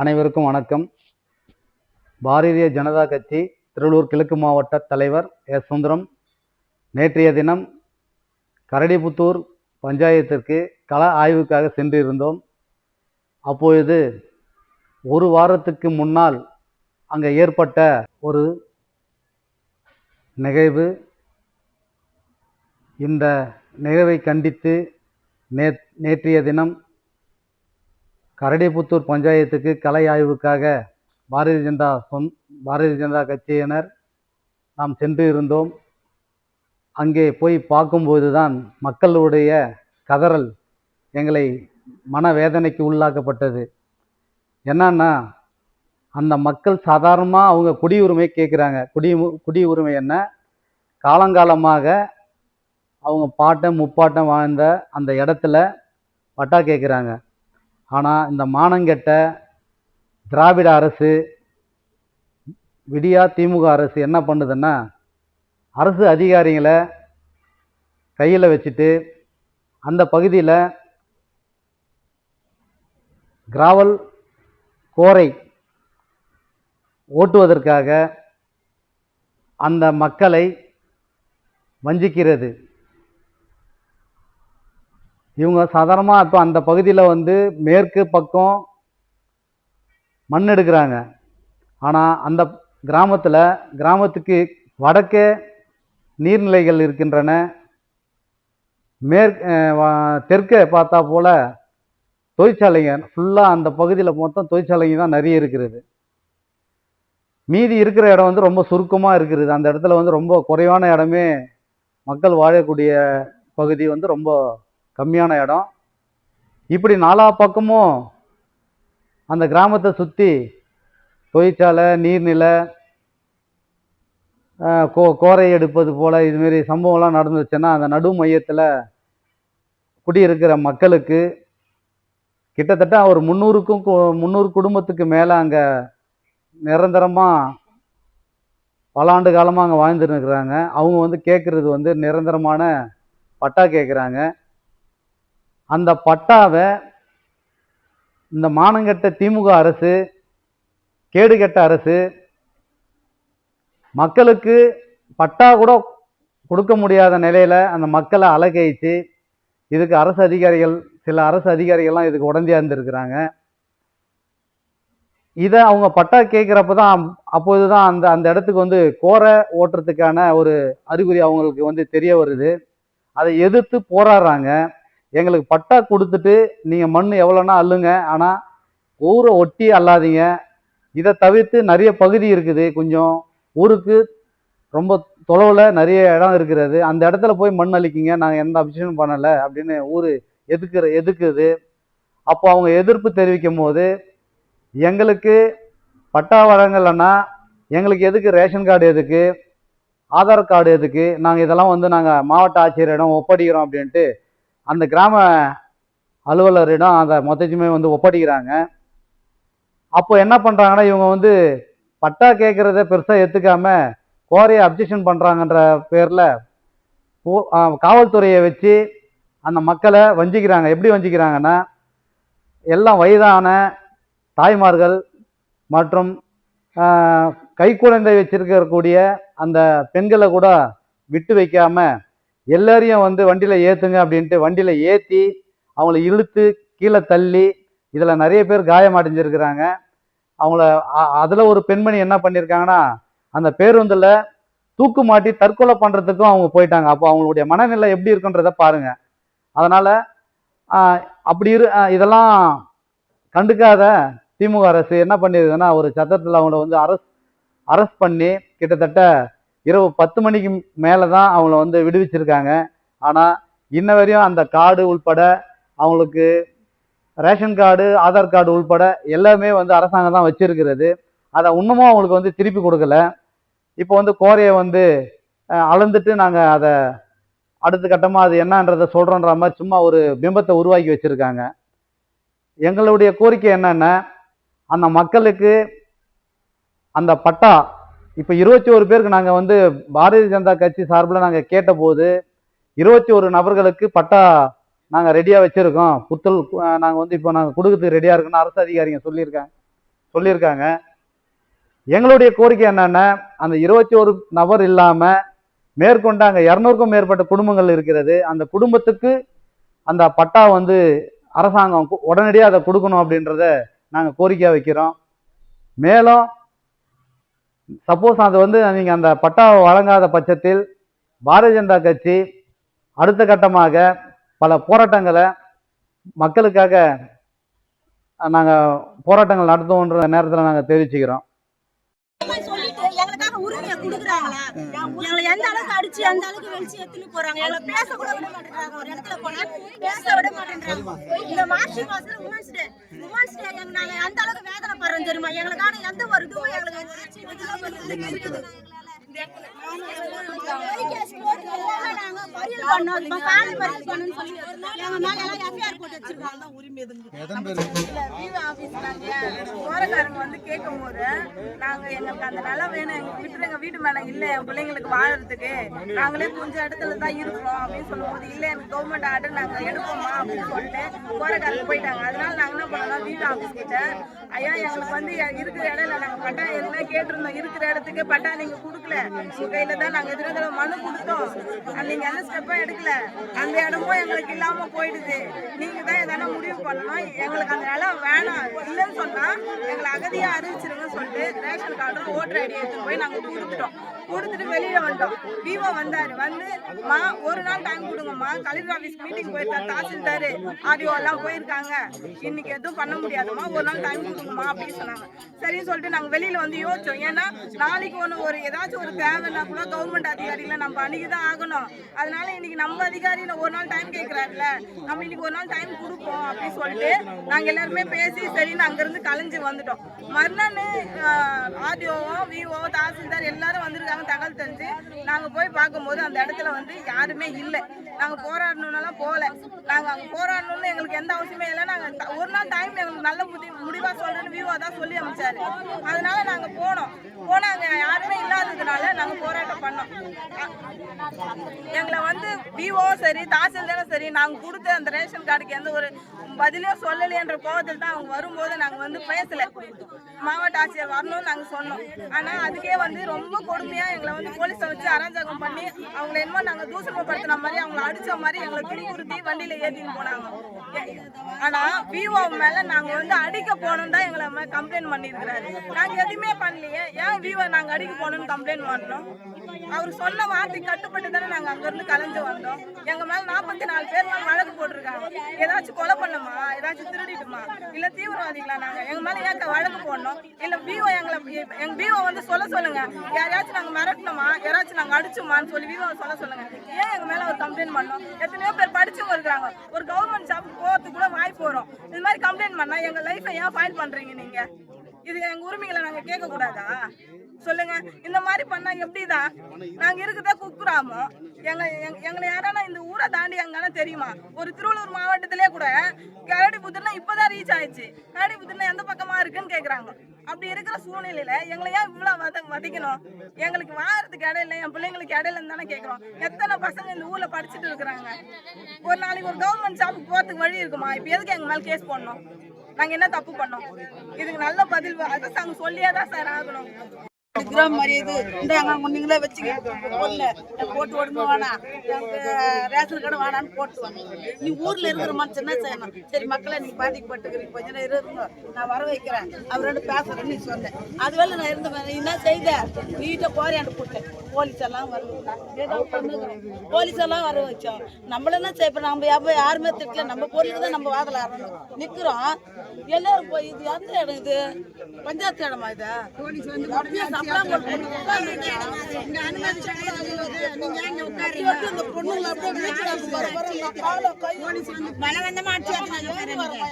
அனைவருக்கும் வணக்கம். பாரதிய ஜனதா கட்சி திருவள்ளூர் கிழக்கு மாவட்ட தலைவர் எஸ். சுந்தரம் நேற்றைய தினம் கரடிபுத்தூர் பஞ்சாயத்திற்கு கள ஆய்வுக்காக சென்றிருந்தோம். அப்பொழுது ஒரு வாரத்துக்கு முன்னால் அங்கே ஏற்பட்ட ஒரு நிகழ்வு. இந்த நிகழ்வை கண்டித்து நே நேற்றைய தினம் கரடிபுத்தூர் பஞ்சாயத்துக்கு கலை ஆய்வுக்காக பாரதிய ஜனதா சொந் பாரதிய ஜனதா கட்சியினர் நாம் சென்று இருந்தோம். அங்கே போய் பார்க்கும்போது தான் மக்களுடைய கதறல் எங்களை மனவேதனைக்கு உள்ளாக்கப்பட்டது. என்னன்னா அந்த மக்கள் சாதாரணமாக அவங்க குடியுரிமை கேட்குறாங்க குடி குடியுரிமை என்ன? காலங்காலமாக அவங்க பாட்டன் முப்பாட்டம் வாழ்ந்த அந்த இடத்துல பட்டா கேட்குறாங்க ஆனால் இந்த மானங்கெட்ட திராவிட அரசு விடியா திமுக அரசு என்ன பண்ணுதுன்னா அரசு அதிகாரிகளை கையில் வச்சுட்டு அந்த பகுதியில் கிராவல் கோரை ஓட்டுவதற்காக அந்த மக்களை வஞ்சிக்கிறது. இவங்க சாதாரணமாக இப்போ அந்த பகுதியில் வந்து மேற்கு பக்கம் மண் எடுக்கிறாங்க. ஆனால் அந்த கிராமத்தில் கிராமத்துக்கு வடக்கே நீர்நிலைகள் இருக்கின்றன. மேற் தெற்கே பார்த்தா போல் தொழிற்சாலைங்க ஃபுல்லாக அந்த பகுதியில் மொத்தம் தொழிற்சாலைங்க தான் நிறைய இருக்கிறது. மீதி இருக்கிற இடம் வந்து ரொம்ப சுருக்கமாக இருக்கிறது அந்த இடத்துல வந்து ரொம்ப குறைவான இடமே மக்கள் வாழக்கூடிய பகுதி வந்து ரொம்ப கம்மியான இடம். இப்படி நாலா பக்கமும் அந்த கிராமத்தை சுற்றி தொழிற்சாலை நீர்நிலை கோ கோரை எடுப்பது போல் இதுமாரி சம்பவம்லாம் நடந்துச்சுன்னா அந்த நடு மையத்தில் குடியிருக்கிற மக்களுக்கு கிட்டத்தட்ட ஒரு முந்நூறுக்கும் முந்நூறு குடும்பத்துக்கு மேலே அங்கே நிரந்தரமாக பல ஆண்டு காலமாக அங்கே வாழ்ந்துட்டு இருக்கிறாங்க. அவங்க வந்து கேட்குறது வந்து நிரந்தரமான பட்டா கேட்குறாங்க அந்த பட்டாவை இந்த மானங்கெட்ட திமுக அரசு கேடுகெட்ட அரசு மக்களுக்கு பட்டா கூட கொடுக்க முடியாத நிலையில் அந்த மக்களை அலகழித்து இதுக்கு அரசு அதிகாரிகள் சில அரசு அதிகாரிகள்லாம் இதுக்கு உடந்தே இருந்திருக்கிறாங்க. இதை அவங்க பட்டா கேட்குறப்ப தான் அப்போது தான் அந்த அந்த இடத்துக்கு வந்து கோரை ஓட்டுறதுக்கான ஒரு அறிகுறி அவங்களுக்கு வந்து தெரிய வருது. அதை எதிர்த்து போராடுறாங்க. எங்களுக்கு பட்டா கொடுத்துட்டு நீங்கள் மண் எவ்வளோனா அள்ளுங்க. ஆனால் ஊரை ஒட்டி அல்லாதீங்க இதை தவிர்த்து நிறைய பகுதி இருக்குது. கொஞ்சம் ஊருக்கு ரொம்ப தொலைவில் நிறைய இடம் இருக்கிறது. அந்த இடத்துல போய் மண் அளிக்கிங்க நாங்கள் எந்த அப்ஜெக்ஷனும் பண்ணலை அப்படின்னு ஊர் எதுக்குற எதுக்குது? அப்போ அவங்க எதிர்ப்பு தெரிவிக்கும் போது எங்களுக்கு பட்டா வழங்கலைன்னா எங்களுக்கு எதுக்கு ரேஷன் கார்டு எதுக்கு? ஆதார் கார்டு எதுக்கு? நாங்கள் இதெல்லாம் வந்து நாங்கள் மாவட்ட ஆட்சியரிடம் ஒப்படைக்கிறோம் அப்படின்ட்டு அந்த கிராம அலுவலரிடம் அதை மொத்தத்தையுமே வந்து ஒப்படைக்கிறாங்க. அப்போ என்ன பண்ணுறாங்கன்னா இவங்க வந்து பட்டா கேட்குறத பெருசாக எடுத்துக்காமல் கோரையை அப்ஜெக்ஷன் பண்ணுறாங்கன்ற பேரில் காவல்துறையை வச்சு அந்த மக்களை வஞ்சிக்கிறாங்க. எப்படி வஞ்சிக்கிறாங்கன்னா எல்லாம் வயதான தாய்மார்கள் மற்றும் கைக்குழந்தை வச்சிருக்கக்கூடிய அந்த பெண்களை கூட விட்டு வைக்காமல் எல்லாரையும் வந்து வண்டியில் ஏற்றுங்க அப்படின்ட்டு வண்டியில் ஏற்றி அவங்கள இழுத்து கீழே தள்ளி இதில் நிறைய பேர் காயம் அடைஞ்சிருக்கிறாங்க. அவங்கள அதில் ஒரு பெண்மணி என்ன பண்ணியிருக்காங்கன்னா அந்த பேருந்தில் தூக்கு மாட்டி தற்கொலை பண்ணுறதுக்கும் அவங்க போயிட்டாங்க. அப்போ அவங்களுடைய மனநிலை எப்படி இருக்குன்றத பாருங்க. அதனால் அப்படி இரு இதெல்லாம் கண்டுக்காத திமுக அரசு என்ன பண்ணியிருக்குன்னா ஒரு சட்டத்தில் அவங்கள வந்து அரஸ்ட் பண்ணி கிட்டத்தட்ட இரவு பத்து மணிக்கு மேலே தான் அவங்கள வந்து விடுவிச்சிருக்காங்க. ஆனால் இன்ன வரையும் அந்த கார்டு உள்பட அவங்களுக்கு ரேஷன் கார்டு ஆதார் கார்டு உள்பட எல்லாமே வந்து அரசாங்கம் தான் வச்சிருக்கிறது. அதை இன்னமும் அவங்களுக்கு வந்து திருப்பி கொடுக்கல. இப்போ வந்து கோரையை வந்து அளந்துட்டு நாங்கள் அதை அடுத்த கட்டமாக அது என்னன்றதை சொல்கிறோன்ற மாதிரி சும்மா ஒரு பிம்பத்தை உருவாக்கி வச்சுருக்காங்க. எங்களுடைய கோரிக்கை என்னென்னா அந்த மக்களுக்கு அந்த பட்டா இப்போ இருபத்தி ஒரு பேருக்கு நாங்கள் வந்து பாரதிய ஜனதா கட்சி சார்பில் நாங்கள் கேட்டபோது இருபத்தி ஒரு நபர்களுக்கு பட்டா நாங்கள் ரெடியாக வச்சுருக்கோம். புத்தல் நாங்கள் வந்து இப்போ நாங்கள் கொடுக்கறதுக்கு ரெடியாக இருக்குன்னு அரசு அதிகாரிங்க சொல்லியிருக்காங்க சொல்லியிருக்காங்க. எங்களுடைய கோரிக்கை என்னென்னா அந்த இருபத்தி ஒரு நபர் இல்லாமல் மேற்கொண்ட அங்கே இரநூறுக்கும் மேற்பட்ட குடும்பங்கள் இருக்கிறது. அந்த குடும்பத்துக்கு அந்த பட்டா வந்து அரசாங்கம் உடனடியாக அதை கொடுக்கணும் அப்படின்றத நாங்கள் கோரிக்கையாக வைக்கிறோம். மேலும் சப்போஸ் அது வந்து நீங்கள் அந்த பட்டா வழங்காத பட்சத்தில் பாரதிய ஜனதா கட்சி அடுத்த கட்டமாக பல போராட்டங்களை மக்களுக்காக நாங்கள் போராட்டங்கள் நடத்துவோன்ற நேரத்தில் நாங்கள் தெரிவிச்சுக்கிறோம். உரிமையை எங்களை எந்த அளவுக்கு அடிச்சு அளவுக்கு வெளிச்சு போறாங்க? எங்களை பேச கூட விட மாட்டேங்கிறாங்க ஒரு இடத்துல போனா பேச விட மாட்டேங்கிறாங்க இந்த மார்ச் மாசம் உமன்ஸ் டே உமன்ஸ் டே நாங்க தெரியுமா? எங்களுக்கான எந்த ஒரு இதுவும் எங்களுக்கு எதுவும் இருக்குது. கேஸ் போட்டு எல்லாம் நாங்க மறியல் பண்ணோம். சாலை மறியல் பண்ணணும்னு சொல்லி எங்க மேல எல்லாம் போட்டு வச்சிருக்காங்க. நாங்க போறக்காரங்க வந்து கேட்கும் போது நாங்க எங்களுக்கு அந்த நிலம் வேணும். எங்க வீட்டுல எங்க வீட்டு மேல இல்ல என் பிள்ளைங்களுக்கு வாழறதுக்கு. நாங்களே கொஞ்சம் இடத்துல தான் இருக்கிறோம் அப்படின்னு சொல்லும்போது இல்ல எனக்கு கவர்மெண்ட் ஆர்டர் நாங்க எடுப்போமா அப்படின்னு சொல்லிட்டு போறக்காரங்க போயிட்டாங்க. அதனால நாங்க என்ன பண்ணோம் வீட்டு ஆபீஸ் கிட்ட ஐயா எங்களுக்கு வந்து இருக்கிற இடம்ல நாங்க பட்டா எல்லாம் கேட்டிருந்தோம். இருக்கிற இடத்துக்கு பட்டா நீங்க கொடுக்கல. உங்க கையில தான் நாங்க எதிர தடவை மனு கொடுத்தோம். அது நீங்க எந்த ஸ்டெப்பும் எடுக்கல. அந்த இடமும் எங்களுக்கு இல்லாம போயிடுது. நீங்க தான் எதனா முடிவு பண்ணணும். எங்களுக்கு அந்த நிலம் வேணாம். இல்லைன்னு சொன்னா எங்களை அகதியா அறிவிச்சிருங்கன்னு சொல்லிட்டு ரேஷன் கார்டு ஓட்டர் ஐடி எடுத்து போய் நாங்க கொடுத்துட்டோம். கொடுத்துட்டு வெளியில வந்துட்டோம் விவோ வந்தாரு. வந்து மா ஒரு நாள் டைம் கொடுங்கம்மா. கலெக்டர் ஆஃபீஸ் மீட்டிங் போயிருக்காரு தாசில்தாரு. ஆடியோ எல்லாம் போயிருக்காங்க. இன்னைக்கு எதுவும் பண்ண முடியாதும்மா. ஒரு நாள் டைம் கொடுங்கம்மா அப்படின்னு சொன்னாங்க. சரின்னு சொல்லிட்டு நாங்க வெளியில வந்து யோசிச்சோம். ஏன்னா நாளைக்கு ஒன்று ஒரு ஏதாச்சும் ஒரு தேவைன்னா கூட கவர்மெண்ட் அதிகாரிகளை நம்ம அன்னைக்கு தான் ஆகணும். அதனால இன்னைக்கு நம்ம அதிகாரி ஒரு நாள் டைம் கேட்கிறாருல நம்ம இன்னைக்கு ஒரு நாள் டைம் கொடுப்போம் அப்படின்னு சொல்லிட்டு நாங்க எல்லாருமே பேசி சரின்னு அங்கிருந்து கலைஞ்சு வந்துட்டோம். மறுநாள் ஆர்டிஓவோ விஓ தாசில்தார் எல்லாரும் வந்திருக்காங்க தகவல் தெரிஞ்சு நாங்க போய் பார்க்கும்போது அந்த இடத்துல வந்து யாருமே இல்லை. நாங்க போராடணும்னாலாம் போகல. நாங்க அங்க போராடணும்னு எங்களுக்கு எந்த அவசியமே இல்லை. நாங்க ஒரு நாள் டைம் எங்களுக்கு நல்ல முடி முடிவா சொல்றேன்னு விஓ தான் சொல்லி அமைச்சாரு. அதனால நாங்க போனோம். போனாங்க யாருமே இல்லாததுனால நாங்க போராட்டம் பண்ணோம். எங்களை வந்து விஓ சரி தாசில்தாரும் சரி நாங்கள் கொடுத்த அந்த ரேஷன் கார்டுக்கு எந்த ஒரு பதிலே சொல்லலைன்ற கோவத்தில் தான் அவங்க வரும்போது நாங்கள் வந்து பேசல. மாவட்ட ஆட்சியர் வரணும்னு நாங்கள் சொன்னோம். ஆனால் அதுக்கே வந்து ரொம்ப கொடுமையாக எங்களை வந்து போலீஸை வச்சு அராஜகம் பண்ணி அவங்களை என்னமோ நாங்கள் தூசணப்படுத்தின மாதிரி அவங்கள அடித்த மாதிரி எங்களை துன்புறுத்தி வண்டியில் ஏற்றிட்டு போனாங்க. ஆனால் விஓ மேலே நாங்கள் வந்து அடிக்க போகணும் தான் எங்களை கம்ப்ளைண்ட் பண்ணியிருக்கிறாரு. நாங்கள் எதுவுமே பண்ணலையே. ஏன் விஓ நாங்கள் அடிக்க போகணும்னு கம்ப்ளைண்ட் பண்ணோம் அவர் சொன்ன வார்த்தை கட்டுப்பட்டு தானே நாங்க அங்க இருந்து கலைஞ்சு வந்தோம். எங்க மேல நாற்பத்தி நாலு பேர் மேல வழக்கு போட்டிருக்காங்க. ஏதாச்சும் கொலை பண்ணுமா ஏதாச்சும் திருடிட்டுமா? இல்ல தீவிரவாதிகளா நாங்க? எங்க மேல ஏன் வழக்கு போடணும்? இல்ல பிஓ எங்களை எங்க பிஓ வந்து சொல்ல சொல்லுங்க. யாரையாச்சும் நாங்க மிரட்டணுமா? யாராச்சும் நாங்க அடிச்சோமான்னு சொல்லி பிஓ சொல்ல சொல்லுங்க. ஏன் எங்க மேல ஒரு கம்ப்ளைண்ட் பண்ணோம்? எத்தனையோ பேர் படிச்சவங்க இருக்காங்க ஒரு கவர்மெண்ட் ஜாப் போறதுக்கு கூட வாய்ப்பு வரும். இது மாதிரி கம்ப்ளைண்ட் பண்ணா எங்க லைஃபை ஏன் ஃபைல் பண்றீங்க நீங்க? இது எங்க உரிமைகளை நாங்க கேட்க கூடாதா சொல்லுங்க. இந்த மாதிரி பண்ணா எப்படிதான் நாங்க இருக்குதா குக்குராமோ எங்க எங்களை யாரானா இந்த ஊரை தாண்டி எங்கன்னா தெரியுமா? ஒரு திருவள்ளூர் மாவட்டத்திலே கூட கரடி புத்தூர்னா இப்பதான் ரீச் ஆயிடுச்சு. கரடி புத்தர்னா எந்த பக்கமா இருக்குன்னு கேக்குறாங்க. அப்படி இருக்கிற சூழ்நிலையில எங்களை ஏன் இவ்வளவு வத வதைக்கணும்? எங்களுக்கு வாரத்துக்கு இடையில என் பிள்ளைங்களுக்கு இடையில தானே கேக்குறோம். எத்தனை பசங்க இந்த ஊர்ல படிச்சுட்டு இருக்கிறாங்க? ஒரு நாளைக்கு ஒரு கவர்மெண்ட் ஜாபுக்கு போறதுக்கு வழி இருக்குமா? இப்ப எதுக்கு எங்க மேல கேஸ் போடணும்? நாங்க என்ன தப்பு பண்ணோம்? இதுக்கு நல்ல பதில் அரசாங்கம் சொல்லியே தான் சார் ஆகணும். கிராம மாதிரி இது. இந்த நீங்களே வச்சுக்க. பொண்ணு போட்டு விடுங்க வேணாம். எனக்கு ரேஷன் கார்டு வேணான்னு போட்டு நீ ஊர்ல இருக்கிற சின்ன செய்யணும்? சரி மக்களை நீங்க பாதிக்கப்பட்டுக்கிறீங்க கொஞ்ச நேரம் இருங்க. நான் வர வைக்கிறேன். அவரோட பேசுறேன்னு நீ சொன்னேன் அதுவேளை நான் இருந்தேன் என்ன செய்த? நீட்ட போறேன் போட்டேன் போலீஸ் எல்லாம் வரணும் போலீஸ் எல்லாம் வர வச்சோம் நம்மள என்ன செய்ய நம்ம எப்போ யாருமே திட்டல. நம்ம பொருளுக்கு தான் நம்ம வாதல ஆரணும் நிக்கிறோம். எல்லாரும் போய் இது எந்த இடம் இது? பஞ்சாயத்து இடமா இது? போலீஸ் வந்து கை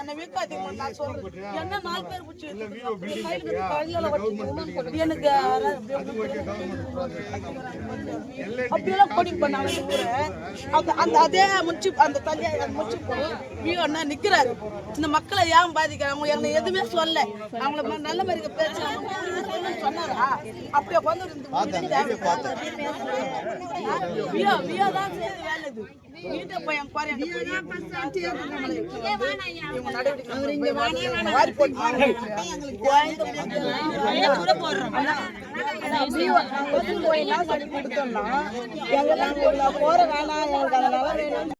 என்னை வீக்காதீங்க, நான் சொல்றேன். என்ன நாலு பேர் பிடிச்சி. எனக்கு அப்படியெல்லாம் கொடி பண்ணாங்க. அந்த அந்த அதே முடிச்சு அந்த தள்ளியா அந்த முடிச்சு வியோ அண்ணா நிக்கிறாரு. இந்த மக்களை ஏன் பாதிக்கிறாங்க? எங்களை எதுவுமே சொல்ல அவங்கள நல்ல மாதிரி அவங்க சொல்லுன்னு சொன்னாரா? அப்படியே வந்து இந்த வியோ வியோ தான் செய்யறது வேலை இது. வீட்டை போய் என் குறை இவங்க நடவடிக்கை வாரி போட்டு நாங்க சொல்லி கொடுத்தோம்னா எங்க நாங்க போற வேணாம் எங்களுக்கு அதனால வேணும்.